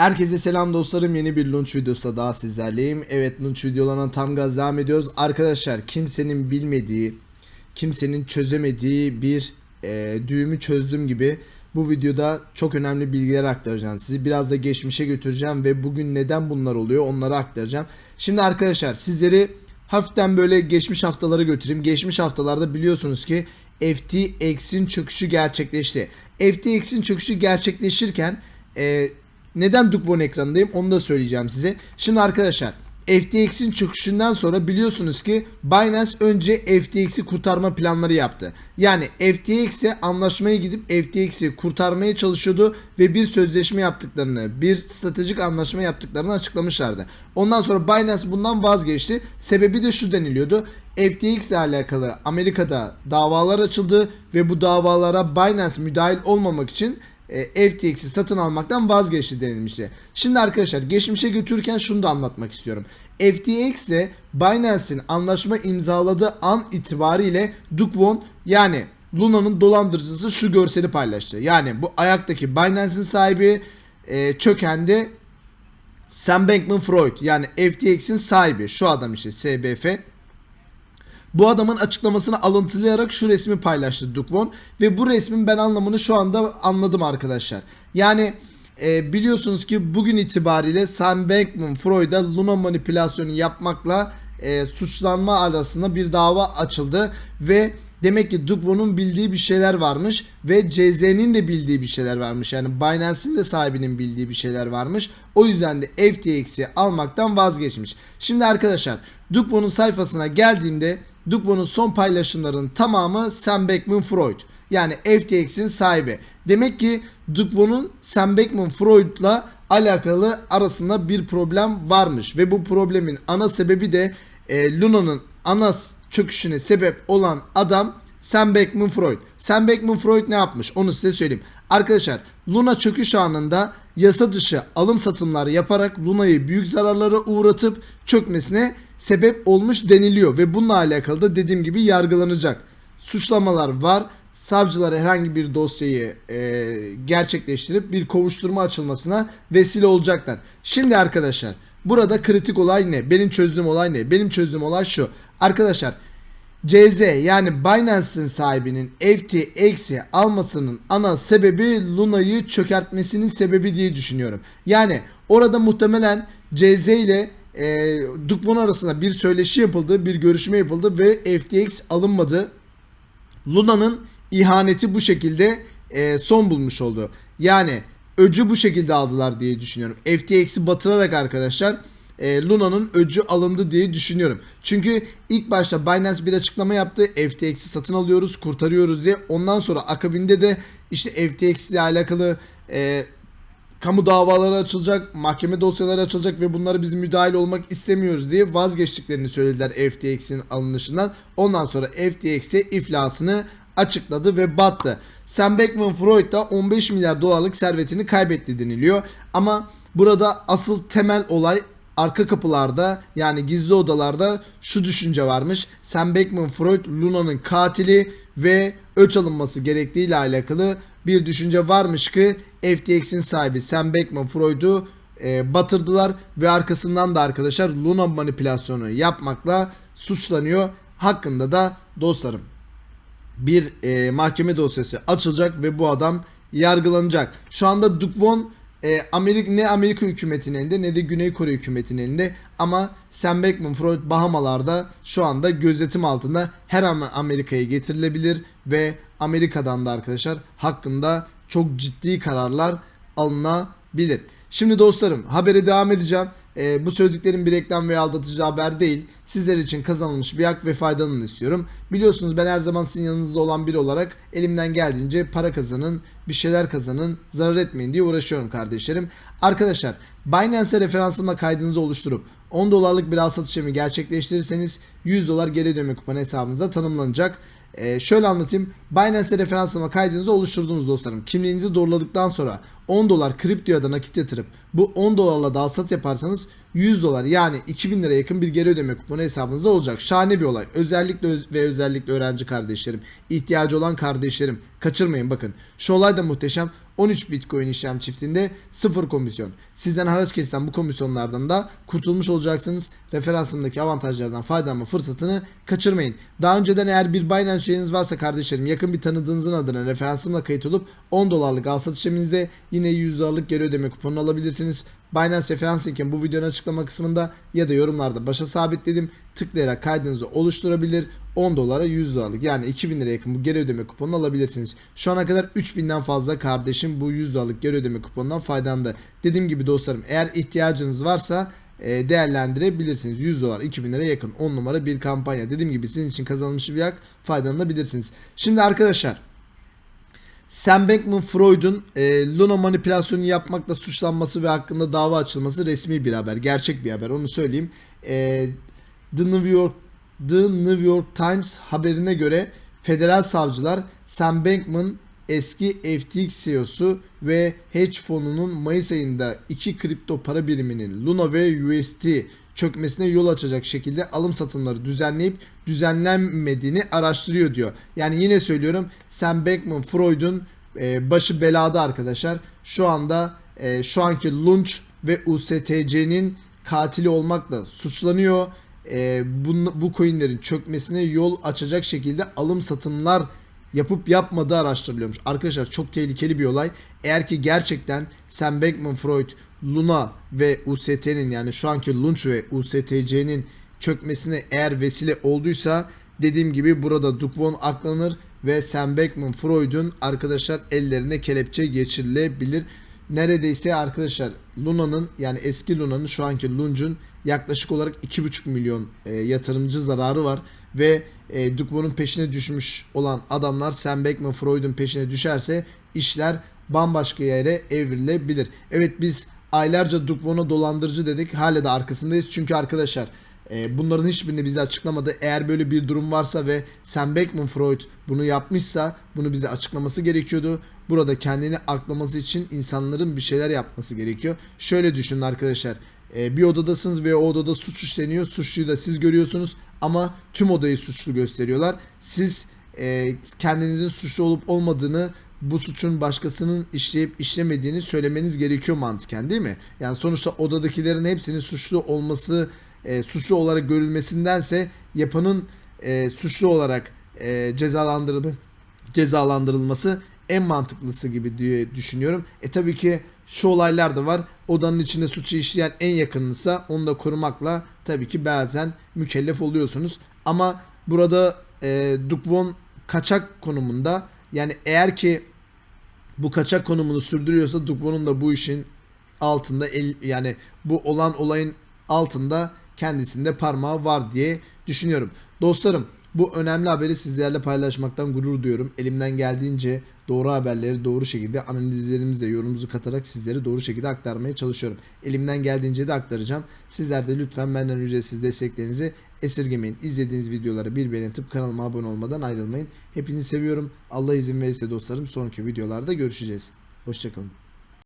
Herkese selam dostlarım. Yeni bir Launch videosu daha sizlerleyim. Evet Launch videolarına tam gaz devam ediyoruz. Arkadaşlar kimsenin bilmediği, kimsenin çözemediği bir e, düğümü çözdüm gibi bu videoda çok önemli bilgiler aktaracağım. Sizi biraz da geçmişe götüreceğim ve bugün neden bunlar oluyor onları aktaracağım. Şimdi arkadaşlar sizleri hafiften böyle geçmiş haftalara götüreyim. Geçmiş haftalarda biliyorsunuz ki FTX'in çöküşü gerçekleşti. FTX'in çöküşü gerçekleşirken e, neden Dukvon ekranındayım onu da söyleyeceğim size. Şimdi arkadaşlar FTX'in çöküşünden sonra biliyorsunuz ki Binance önce FTX'i kurtarma planları yaptı. Yani FTX'e anlaşmaya gidip FTX'i kurtarmaya çalışıyordu ve bir sözleşme yaptıklarını, bir stratejik anlaşma yaptıklarını açıklamışlardı. Ondan sonra Binance bundan vazgeçti. Sebebi de şu deniliyordu. FTX ile alakalı Amerika'da davalar açıldı ve bu davalara Binance müdahil olmamak için e, FTX'i satın almaktan vazgeçti denilmişti. Şimdi arkadaşlar geçmişe götürürken şunu da anlatmak istiyorum. FTX ile Binance'in anlaşma imzaladığı an itibariyle Duke Won yani Luna'nın dolandırıcısı şu görseli paylaştı. Yani bu ayaktaki Binance'in sahibi e, çökende Sam Bankman-Fried yani FTX'in sahibi şu adam işte SBF bu adamın açıklamasını alıntılayarak şu resmi paylaştı Dukvon ve bu resmin ben anlamını şu anda anladım arkadaşlar. Yani e, biliyorsunuz ki bugün itibariyle Sam Bankman-Fried'a Luna manipülasyonu yapmakla e, suçlanma arasında bir dava açıldı ve demek ki Dukvon'un bildiği bir şeyler varmış ve CZ'nin de bildiği bir şeyler varmış. Yani Binance'in de sahibinin bildiği bir şeyler varmış. O yüzden de FTX'i almaktan vazgeçmiş. Şimdi arkadaşlar Dukvon'un sayfasına geldiğimde Dukvon'un son paylaşımlarının tamamı Sam Bankman-Fried. Yani FTX'in sahibi. Demek ki Dukvon'un Sam Bankman-Fried'la alakalı arasında bir problem varmış. Ve bu problemin ana sebebi de e, Luna'nın ana çöküşüne sebep olan adam Sam Bankman-Fried. Sam Bankman-Fried ne yapmış? Onu size söyleyeyim. Arkadaşlar Luna çöküş anında yasa dışı alım satımlar yaparak Luna'yı büyük zararlara uğratıp çökmesine sebep olmuş deniliyor ve bununla alakalı da dediğim gibi yargılanacak. Suçlamalar var. Savcılar herhangi bir dosyayı e, gerçekleştirip bir kovuşturma açılmasına vesile olacaklar. Şimdi arkadaşlar burada kritik olay ne? Benim çözdüğüm olay ne? Benim çözdüğüm olay şu. Arkadaşlar CZ yani Binance'in sahibinin FTX'i almasının ana sebebi Luna'yı çökertmesinin sebebi diye düşünüyorum. Yani orada muhtemelen CZ ile e, Dukvon arasında bir söyleşi yapıldı, bir görüşme yapıldı ve FTX alınmadı. Luna'nın ihaneti bu şekilde e, son bulmuş oldu. Yani öcü bu şekilde aldılar diye düşünüyorum. FTX'i batırarak arkadaşlar e, Luna'nın öcü alındı diye düşünüyorum. Çünkü ilk başta Binance bir açıklama yaptı. FTX'i satın alıyoruz, kurtarıyoruz diye. Ondan sonra akabinde de işte FTX ile alakalı e, kamu davaları açılacak, mahkeme dosyaları açılacak ve bunları biz müdahil olmak istemiyoruz diye vazgeçtiklerini söylediler FTX'in alınışından. Ondan sonra FTX'e iflasını açıkladı ve battı. Sam Bankman-Fried da 15 milyar dolarlık servetini kaybetti deniliyor. Ama burada asıl temel olay arka kapılarda yani gizli odalarda şu düşünce varmış. Sam Bankman-Fried Luna'nın katili ve öç alınması gerektiğiyle alakalı bir düşünce varmış ki FTX'in sahibi Sam Bankman-Fried'u e, batırdılar ve arkasından da arkadaşlar Luna manipülasyonu yapmakla suçlanıyor. Hakkında da dostlarım bir e, mahkeme dosyası açılacak ve bu adam yargılanacak. Şu anda Dukvon e, Amerika ne Amerika hükümetinin elinde ne de Güney Kore hükümetinin elinde ama Sam Bankman-Fried Bahamalarda şu anda gözetim altında her an Amerika'ya getirilebilir ve Amerika'dan da arkadaşlar hakkında çok ciddi kararlar alınabilir. Şimdi dostlarım habere devam edeceğim. Ee, bu söylediklerim bir reklam veya aldatıcı haber değil. Sizler için kazanılmış bir hak ve faydanın istiyorum. Biliyorsunuz ben her zaman sizin yanınızda olan biri olarak elimden geldiğince para kazanın, bir şeyler kazanın, zarar etmeyin diye uğraşıyorum kardeşlerim. Arkadaşlar Binance'e referansıma kaydınızı oluşturup 10 dolarlık bir al satış işlemi gerçekleştirirseniz 100 dolar geri ödeme kuponu hesabınıza tanımlanacak. Ee, şöyle anlatayım. Binance referansıma kaydınızı oluşturdunuz dostlarım. Kimliğinizi doğruladıktan sonra 10 dolar kripto ya da nakit yatırıp bu 10 dolarla da alsat yaparsanız 100 dolar yani 2000 lira yakın bir geri ödeme kuponu hesabınızda olacak. Şahane bir olay. Özellikle öz- ve özellikle öğrenci kardeşlerim, ihtiyacı olan kardeşlerim kaçırmayın bakın. Şu olay da muhteşem. 13 Bitcoin işlem çiftinde 0 komisyon. Sizden haraç kesilen bu komisyonlardan da kurtulmuş olacaksınız. Referansındaki avantajlardan faydalanma fırsatını kaçırmayın. Daha önceden eğer bir Binance üyeniz varsa kardeşlerim yakın bir tanıdığınızın adına referansımla kayıt olup 10 dolarlık al işleminizde yine 100 dolarlık geri ödeme kuponunu alabilirsiniz. Binance referans linkim bu videonun açıklama kısmında ya da yorumlarda başa sabitledim. Tıklayarak kaydınızı oluşturabilir. 10 dolara 100 dolarlık yani 2000 lira yakın bu geri ödeme kuponunu alabilirsiniz. Şu ana kadar 3000'den fazla kardeşim bu 100 dolarlık geri ödeme kuponundan faydalandı. Dediğim gibi dostlarım eğer ihtiyacınız varsa e, değerlendirebilirsiniz. 100 dolar 2000 lira yakın 10 numara bir kampanya. Dediğim gibi sizin için kazanılmış bir yak faydalanabilirsiniz. Şimdi arkadaşlar Sam Bankman-Freud'un e, Luna manipülasyonu yapmakla suçlanması ve hakkında dava açılması resmi bir haber. Gerçek bir haber onu söyleyeyim. E, The New York The New York Times haberine göre federal savcılar Sam Bankman eski FTX CEO'su ve hedge fonunun Mayıs ayında iki kripto para biriminin Luna ve UST çökmesine yol açacak şekilde alım satımları düzenleyip düzenlenmediğini araştırıyor diyor. Yani yine söylüyorum Sam Bankman-Freud'un e, başı belada arkadaşlar. Şu anda e, şu anki Lunch ve USTC'nin katili olmakla suçlanıyor. E, bu, bu coinlerin çökmesine yol açacak şekilde alım satımlar yapıp yapmadığı araştırılıyormuş. Arkadaşlar çok tehlikeli bir olay. Eğer ki gerçekten Sam Bankman-Freud, Luna ve UST'nin yani şu anki Lunch ve USTC'nin çökmesine eğer vesile olduysa dediğim gibi burada Duke Von aklanır ve Sam Bankman-Freud'un arkadaşlar ellerine kelepçe geçirilebilir. Neredeyse arkadaşlar Luna'nın yani eski Luna'nın şu anki Lunch'un yaklaşık olarak 2,5 milyon e, yatırımcı zararı var ve e, Duke Von'un peşine düşmüş olan adamlar Sam Bankman-Freud'un peşine düşerse işler bambaşka yere evrilebilir. Evet biz aylarca Duke Von'a dolandırıcı dedik. Hala da arkasındayız. Çünkü arkadaşlar e, bunların hiçbirini bize açıklamadı. Eğer böyle bir durum varsa ve Sam Bankman-Freud bunu yapmışsa bunu bize açıklaması gerekiyordu. Burada kendini aklaması için insanların bir şeyler yapması gerekiyor. Şöyle düşünün arkadaşlar. E, bir odadasınız ve o odada suç işleniyor. Suçluyu da siz görüyorsunuz ama tüm odayı suçlu gösteriyorlar. Siz e, kendinizin suçlu olup olmadığını bu suçun başkasının işleyip işlemediğini söylemeniz gerekiyor mantıken değil mi? Yani sonuçta odadakilerin hepsinin suçlu olması, e, suçlu olarak görülmesindense yapanın e, suçlu olarak e, cezalandırılması, cezalandırılması en mantıklısı gibi diye düşünüyorum. E tabii ki şu olaylar da var. Odanın içinde suçu işleyen en yakınınsa onu da korumakla tabii ki bazen mükellef oluyorsunuz. Ama burada e, Dukvon kaçak konumunda yani eğer ki bu kaçak konumunu sürdürüyorsa Dukvon'un da bu işin altında el, yani bu olan olayın altında kendisinde parmağı var diye düşünüyorum. Dostlarım bu önemli haberi sizlerle paylaşmaktan gurur duyuyorum. Elimden geldiğince doğru haberleri doğru şekilde analizlerimize yorumumuzu katarak sizlere doğru şekilde aktarmaya çalışıyorum. Elimden geldiğince de aktaracağım. Sizler de lütfen benden ücretsiz desteklerinizi esirgemeyin. İzlediğiniz videoları bir beğeni atıp kanalıma abone olmadan ayrılmayın. Hepinizi seviyorum. Allah izin verirse dostlarım sonraki videolarda görüşeceğiz. Hoşçakalın.